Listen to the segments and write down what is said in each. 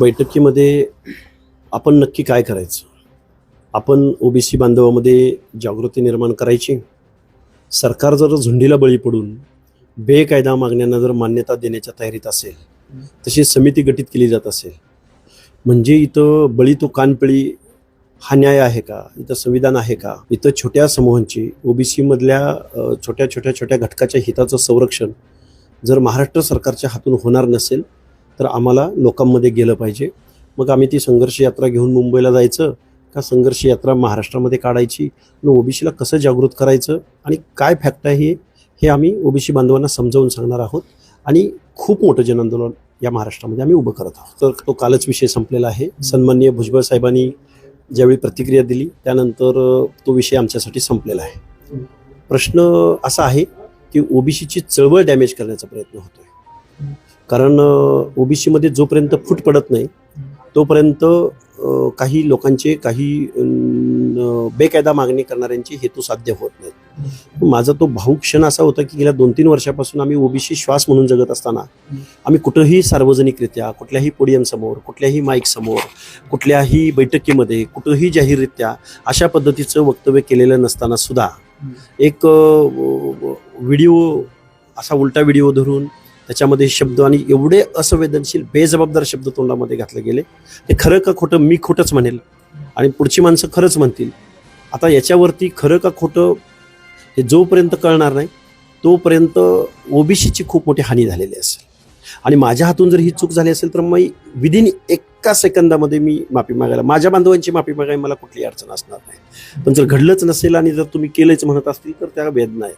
बैठकीमध्ये आपण नक्की काय करायचं? आपण ओबीसी बांधवामध्ये जागृती निर्माण करायची. सरकार जर झुंडीला बळी पडून बेकायदा मागण्यांना जर मान्यता देण्याच्या तयारीत असेल तशी समिती गठीत केली जात असेल म्हणजे इथं बळी तो कानपिळी हा न्याय आहे का? इथं संविधान आहे का? इथं छोट्या समूहांची ओबीसीमधल्या छोट्या छोट्या छोट्या घटकाच्या हिताचं संरक्षण जर महाराष्ट्र सरकारच्या हातून होणार नसेल तर आम्हाला लोकांमध्ये गेलं पाहिजे. मग आम्ही ती संघर्ष यात्रा घेऊन मुंबईला जायचं का संघर्ष यात्रा महाराष्ट्रामध्ये काढायची आणि ओबीसीला कसं जागृत करायचं आणि काय फॅक्ट आहे हे- हे आम्ही ओबीसी बांधवांना समजावून सांगणार आहोत. आणि खूप मोठं जनआंदोलन या महाराष्ट्रामध्ये आम्ही उभं करत आहोत. तर तो कालच विषय संपलेला आहे. सन्माननीय भुजबळ साहेबांनी ज्यावेळी प्रतिक्रिया दिली त्यानंतर तो विषय आमच्यासाठी संपलेला आहे. प्रश्न असा आहे की ओबीसीची चळवळ डॅमेज करण्याचा प्रयत्न होतोय. कारण ओबीसीमध्ये जोपर्यंत फूट पडत नाही तोपर्यंत काही लोकांचे काही बेकायदा मागणी करणाऱ्यांचे हेतू साध्य होत नाहीत. माझा तो भाऊ क्षण असा होता की गेल्या दोन तीन वर्षापासून आम्ही ओबीसी श्वास म्हणून जगत असताना आम्ही कुठंही सार्वजनिकरित्या कुठल्याही पोडियमसमोर कुठल्याही माईकसमोर कुठल्याही बैठकीमध्ये कुठंही जाहीररित्या अशा पद्धतीचं वक्तव्य केलेलं नसताना सुद्धा एक व्हिडिओ असा उलटा व्हिडिओ धरून त्याच्यामध्ये शब्द आणि एवढे असंवेदनशील बेजबाबदार शब्द तोंडामध्ये घातले गेले. ते खरं का खोटं मी खोटंच म्हणेल. आणि पुढची माणसं खरंच म्हणतील. आता याच्यावरती खरं का खोटं हे जोपर्यंत कळणार नाही तोपर्यंत ओबीसीची खूप मोठी हानी झालेली असेल. आणि माझ्या हातून जर ही चूक झाली असेल तर मग विदिन एका सेकंदामध्ये मी माफी मागायला माझ्या बांधवांची माफी मागायला मला कुठली अडचण असणार नाही. पण जर घडलंच नसेल आणि जर तुम्ही केलंच म्हणत असतील तर त्या वेदना आहेत.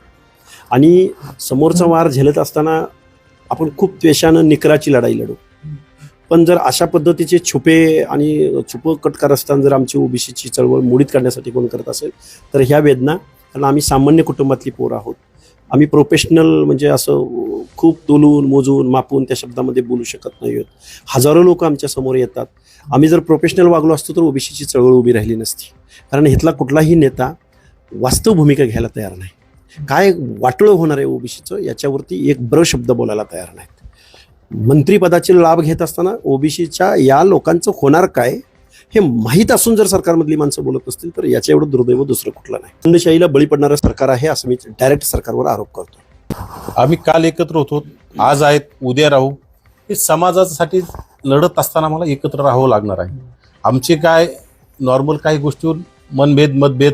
आणि समोरचा वार झेलत असताना आपण खूप त्वेषानं निकराची लढाई लढू. पण जर अशा पद्धतीचे छुपे आणि छुप कटकार असताना जर आमची ओबीसीची चळवळ मोडीत काढण्यासाठी कोण करत असेल तर ह्या वेदना कारण आम्ही सामान्य कुटुंबातली पोर आहोत. आम्ही प्रोफेशनल म्हणजे असं खूप तोलून मोजून मापून त्या शब्दामध्ये बोलू शकत नाही आहोत. हजारो लोक आमच्यासमोर येतात. आम्ही जर प्रोफेशनल वागलो असतो तर ओबीसीची चळवळ उभी राहिली नसती. कारण इथला कुठलाही नेता वास्तव भूमिका घ्यायला तयार नाही. काय वाटोळं होणार आहे ओबीसीचं याच्यावरती एक ब्र शब्द बोलायला तयार नाहीत. मंत्रिपदाचे लाभ घेत असताना ओबीसीच्या या लोकांचं होणार काय हे माहीत असून जर सरकारमधली माणसं बोलत असतील तर याच्या एवढं दुर्दैव दुसरं कुठलं नाही. खंडशाहीला बळी पडणारं सरकार आहे असं मी डायरेक्ट सरकारवर आरोप करतो आम्ही काल एकत्र होतो आज आहेत उद्या राहू. हे समाजासाठी लढत असताना मला एकत्र राहावं लागणार आहे. आमचे काय नॉर्मल काही गोष्टीवर मनभेद मतभेद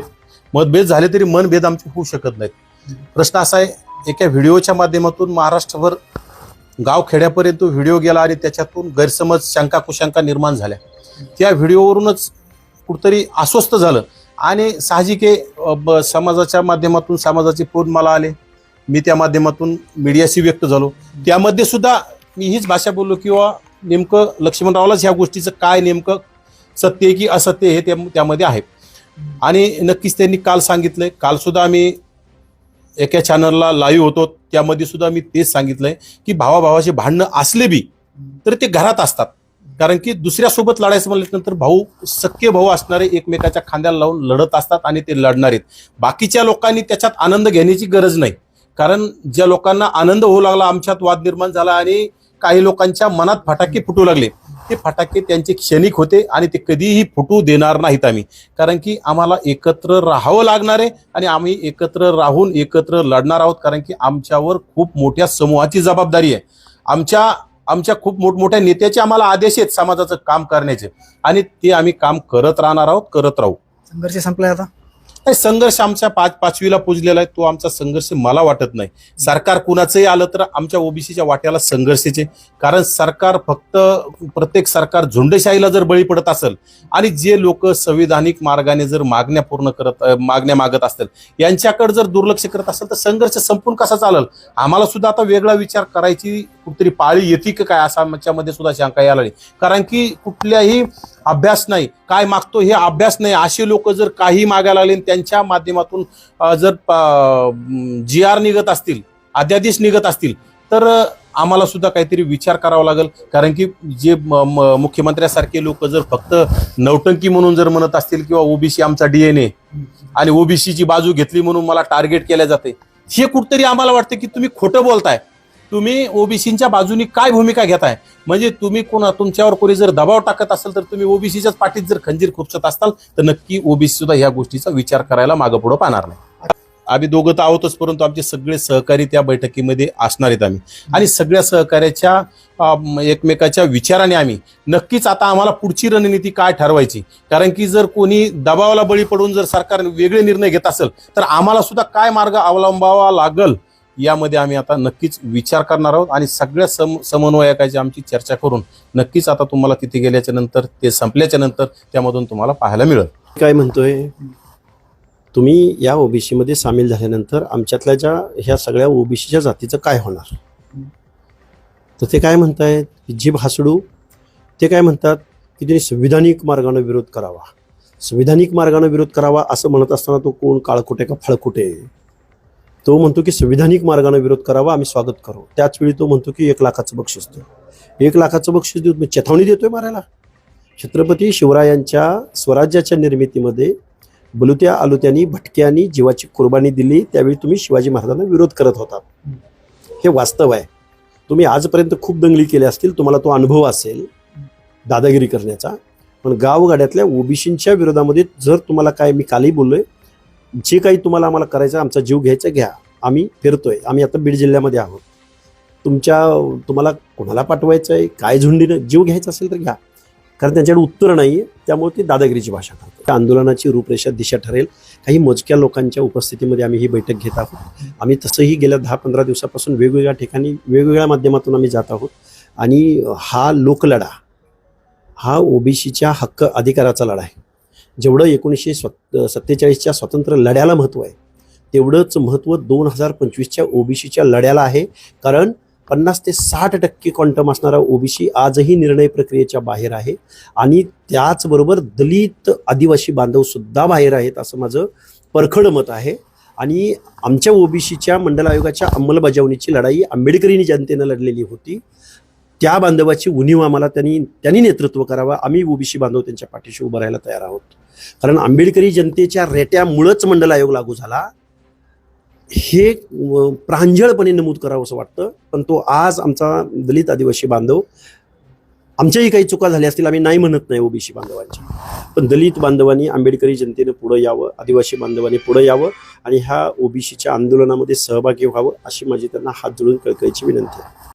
मतभेद झाले तरी मनभेद आमचे होऊ शकत नाहीत. प्रश्न असा आहे एका व्हिडिओच्या माध्यमातून महाराष्ट्रभर गाव खेड्यापर्यंत व्हिडिओ गेला आणि त्याच्यातून गैरसमज शंका कुशंका निर्माण झाल्या. त्या व्हिडिओवरूनच कुठतरी अस्वस्थ झालं. आणि साहजिक ब- समाजाच्या माध्यमातून समाजाचे फोन मला आले. मी त्या माध्यमातून मीडियाशी व्यक्त झालो. त्यामध्ये सुद्धा मी हीच भाषा बोललो किंवा नेमकं लक्ष्मणरावलाच ह्या गोष्टीचं काय नेमकं सत्य आहे की असत्य हे त्या- त्यामध्ये आहे. आणि नक्कीच त्यांनी काल सांगितलंय. काल सुद्धा आम्ही एका चॅनलला लाईव्ह होतो. त्यामध्ये सुद्धा मी तेच सांगितलंय की भावाभावाचे भांडणं असले बी तर ते घरात असतात. कारण की दुसऱ्यासोबत लढायचं म्हटल्यानंतर भाऊ सख्खे भाऊ असणारे एकमेकाच्या खांद्याला लावून लढत असतात आणि ते लढणार आहेत. बाकीच्या लोकांनी त्याच्यात आनंद घेण्याची गरज नाही. कारण ज्या लोकांना आनंद होऊ लागला आमच्यात वाद निर्माण झाला आणि काही लोकांच्या मनात फटाके फुटू लागले ते फटाके त्यांचे क्षणिक होते आणि ते कधीही फुटू देणार नाहीत आम्ही. कारण की आम्हाला एकत्र राहावं लागणार आहे आणि आम्ही एकत्र राहून एकत्र लढणार आहोत कारण की आमच्यावर खूप मोठ्या समूहाची जबाबदारी आहे. आमच्या आमच्या खूप मोठमोठ्या नेत्याचे आम्हाला आदेश आहेत समाजाचं काम करण्याचे. आणि ते आम्ही काम करत राहणार आहोत करत राहू. संघर्ष संपलाय आता. नाही, संघर्ष आमच्या पाच पाचवीला पुजलेला आहे. तो आमचा संघर्ष मला वाटत नाही. सरकार कुणाचंही आलं तर आमच्या ओबीसीच्या वाट्याला संघर्षाचे. कारण सरकार फक्त प्रत्येक सरकार झुंडशाहीला जर बळी पडत असेल आणि जे लोक संविधानिक मार्गाने जर मागण्या पूर्ण करत मागण्या मागत असतील यांच्याकडे जर दुर्लक्ष करत असेल तर संघर्ष संपून कसा चालेल? आम्हाला सुद्धा आता वेगळा विचार करायची कुठतरी पाळी येते की काय असा सुद्धा शंका यायला लागली. कारण की कुठल्याही अभ्यास नाही काय मागतो हे अभ्यास नाही. असे लोक जर काही मागायला लागले आणि त्यांच्या माध्यमातून जर जी आर निघत असतील अध्यादेश निघत असतील तर आम्हाला सुद्धा काहीतरी विचार करावा लागेल. कारण की जे म- मुख्यमंत्र्यासारखे लोक जर फक्त नौटंकी म्हणून जर म्हणत असतील किंवा ओबीसी आमचा डीएनए आणि ओबीसीची बाजू घेतली म्हणून मला टार्गेट केल्या जाते हे कुठतरी आम्हाला वाटतं की तुम्ही खोटं बोलताय. तुम्ही ओबीसीच्या बाजूनी काय भूमिका घेताय? म्हणजे तुम्ही कोणा तुमच्यावर कोणी जर दबाव टाकत असेल तर तुम्ही ओबीसीच्याच पाठीत जर खंजीर खुपसत असाल तर नक्की ओबीसी सुद्धा ह्या गोष्टीचा विचार करायला मागं पुढं पाहणार नाही. आम्ही दोघं तर आहोतच परंतु आमचे सगळे सहकारी त्या बैठकीमध्ये असणार आहेत आम्ही. आणि सगळ्या सहकार्याच्या एकमेकाच्या विचाराने आम्ही. नक्कीच आता आम्हाला पुढची रणनीती काय ठरवायची? कारण की जर कोणी दबावाला बळी पडून जर सरकार वेगळे निर्णय घेत असेल तर आम्हाला सुद्धा काय मार्ग अवलंबावा लागल? यामध्ये आम्ही आता नक्कीच विचार करणार आहोत आणि सगळ्या सम समन्वयकाची आमची चर्चा करून नक्कीच आता तुम्हाला तिथे गेल्याच्यानंतर ते संपल्याच्या नंतर त्यामधून तुम्हाला पाहायला मिळेल. काय म्हणतोय? तुम्ही या ओबीसीमध्ये सामील झाल्यानंतर आमच्यातल्या ज्या ह्या सगळ्या ओबीसीच्या जातीचं काय होणार? तर ते काय म्हणतायत? जीभ हासडू? ते काय म्हणतात? की त्यांनी संविधानिक मार्गाने विरोध करावा. संविधानिक मार्गाने विरोध करावा असं म्हणत असताना तो कोण काळकुटे का फळकुटे तो म्हणतो की संविधानिक मार्गाने विरोध करावा आम्ही स्वागत करू. त्याचवेळी तो म्हणतो की एक लाखाचं बक्षीस देऊ. एक लाखाचं बक्षीस देऊ तुम्ही चेतावणी देतोय मारायला. छत्रपती शिवरायांच्या स्वराज्याच्या निर्मितीमध्ये बलुत्या आलुत्यांनी भटक्यांनी जीवाची कुर्बानी दिली. त्यावेळी तुम्ही शिवाजी महाराजांना विरोध करत होता. हे वास्तव आहे. तुम्ही आजपर्यंत खूप दंगली केल्या असतील तुम्हाला तो अनुभव असेल दादागिरी करण्याचा. पण गावगाड्यातल्या ओबीसींच्या विरोधामध्ये जर तुम्हाला काय मी कालही बोललोय जे काही तुम्हाला आम्हाला करायचं आमचा जीव घ्यायचा घ्या. आम्ही फिरतोय. आम्ही आता बीड जिल्ह्यामध्ये आहोत. तुमच्या तुम्हाला कोणाला पाठवायचं आहे काय झुंडीनं जीव घ्यायचा असेल तर घ्या. कारण त्यांच्याकडे उत्तर नाही आहे त्यामुळे ते दादागिरीची भाषा करतात त्या आंदोलनाची रूपरेषा दिशा ठरेल. काही मोजक्या लोकांच्या उपस्थितीमध्ये आम्ही ही बैठक घेत आहोत. आम्ही तसंही गेल्या दहा पंधरा दिवसापासून वेगवेगळ्या ठिकाणी वेगवेगळ्या माध्यमातून आम्ही जात आहोत. आणि हा लोकलढा हा ओबीसीच्या हक्क अधिकाराचा लढा आहे. जेवढं एकोणीसशे स्वत सत्तेचाळीसच्या स्वातंत्र्य लढ्याला महत्त्व आहे तेवढंच महत्त्व दोन हजार पंचवीसच्या ओबीसीच्या लढ्याला आहे. कारण पन्नास ते साठ टक्के क्वांटम असणारा ओबीसी आजही निर्णय प्रक्रियेच्या बाहेर आहे आणि त्याचबरोबर दलित आदिवासी बांधव सुद्धा बाहेर आहेत असं माझं परखड मत आहे. आणि आमच्या ओबीसीच्या मंडल आयोगाच्या अंमलबजावणीची लढाई आंबेडकरी जनतेनं लढलेली होती. त्या बांधवाची उणीव आम्हाला त्यांनी त्यांनी नेतृत्व करावं. आम्ही ओबीसी बांधव त्यांच्या पाठीशी उभं राहायला तयार आहोत. कारण आंबेडकरी जनतेच्या रेट्यामुळंच मंडल आयोग लागू झाला. हे प्रांजळपणे नमूद करावं असं वाटतं. पण तो आज आमचा दलित आदिवासी बांधव आमच्याही काही चुका झाल्या असतील आम्ही नाही म्हणत नाही ओबीसी बांधवांची. पण दलित बांधवांनी आंबेडकरी जनतेनं पुढं यावं आदिवासी बांधवांनी पुढं यावं आणि ह्या ओबीसीच्या आंदोलनामध्ये सहभागी व्हावं अशी माझी त्यांना हात जोडून कळकळीची विनंती आहे.